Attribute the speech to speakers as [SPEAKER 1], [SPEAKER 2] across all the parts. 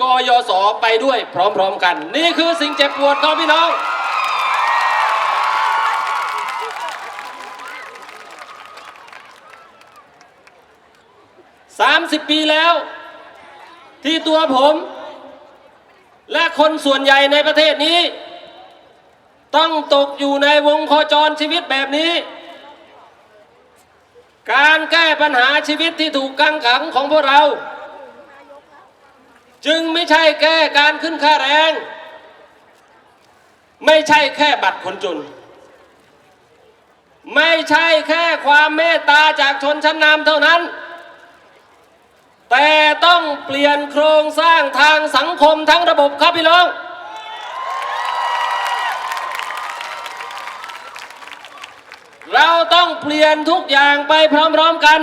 [SPEAKER 1] กยศไปด้วยพร้อมๆกัน นี่คือสิ่งเจ็บปวดของพี่น้อง 30 ปีแล้ว ที่ตัวผม และคนส่วนใหญ่ในประเทศนี้ ต้องตกอยู่ในวงโคจรชีวิตแบบนี้ การแก้ปัญหาชีวิตที่ถูกกังขังของพวกเรา จึงไม่ใช่แก้การขึ้นค่าแรง ไม่ใช่แค่บัตรคนจน ไม่ใช่แค่ความเมตตาจากชนชั้นนำเท่านั้น แต่ต้องเปลี่ยนโครงสร้างทางสังคมทั้งระบบครับพี่น้องเราต้องเปลี่ยนทุกอย่างไปพร้อมๆกัน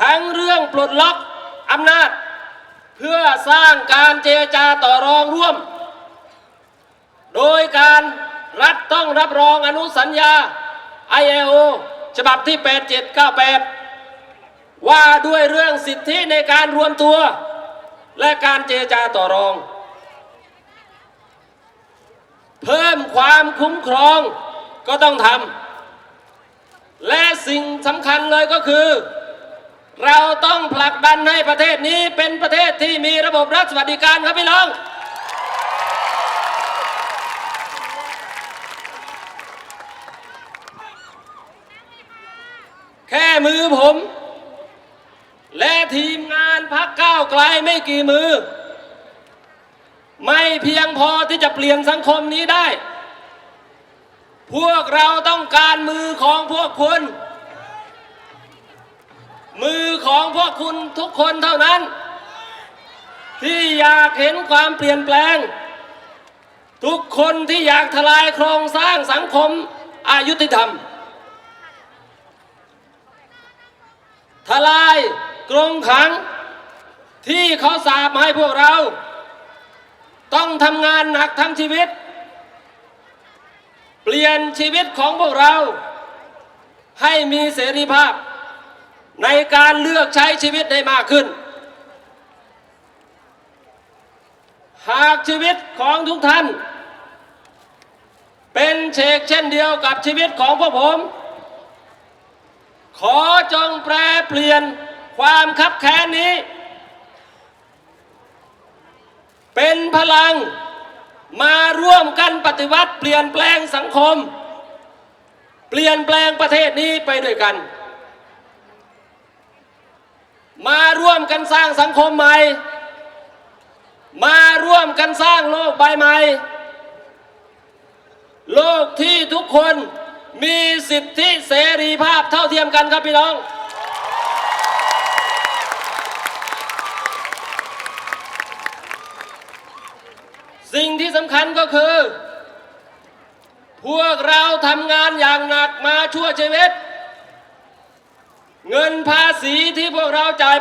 [SPEAKER 1] ทั้งเรื่องปลดล็อก อำนาจ เพื่อสร้างการเจรจาต่อรองร่วม โดยการรัฐต้องรับรองอนุสัญญา ILO ฉบับที่ 8798 ว่าด้วยเรื่องสิทธิในการรวมตัว และการเจรจาต่อรอง เพิ่มความคุ้มครองก็ต้องทำและสิ่งสำคัญเลยก็คือ เราต้องผลักดันให้ประเทศนี้เป็นประเทศที่มีระบบรัฐสวัสดิการครับพี่น้อง แค่มือผม และทีมงานพักก้าวไกลไม่กี่มือ ไม่เพียงพอที่จะเปลี่ยนสังคมนี้ได้ พวกเราต้องการมือของพวกคุณ มือของพวกคุณทุกคนเท่านั้น ที่อยากเห็นความเปลี่ยนแปลง ทุกคนที่อยากทลายโครงสร้างสังคมอายุติธรรม ทลายกรงขังที่เขาสาบให้พวกเรา ต้องทำงานหนักทั้งชีวิต เปลี่ยนชีวิตของพวกเรา ให้มีเสรีภาพ ในการเลือกใช้ชีวิตได้มากขึ้น หากชีวิตของทุกท่าน เป็นเชกเช่นเดียวกับชีวิตของพวกผม ขอจงแปรเปลี่ยนความคับแค้นนี้ เป็นพลังมาร่วมกันปฏิวัติเปลี่ยนแปลงสังคม เปลี่ยนแปลงประเทศนี้ไปด้วยกัน มาร่ วมกันสร้างสังคมใหม่ มาร่วมกันสร้างโลกใบใหม่ โลกที่ทุกคนมีสิทธิเสรีภาพเท่าเทียมกันครับพี่น้อง สิ่งที่สำคัญก็คือ พวกเราทำงานอย่างหนักมาชั่วชีวิต เงินภาษีที่พวกเราจ่าย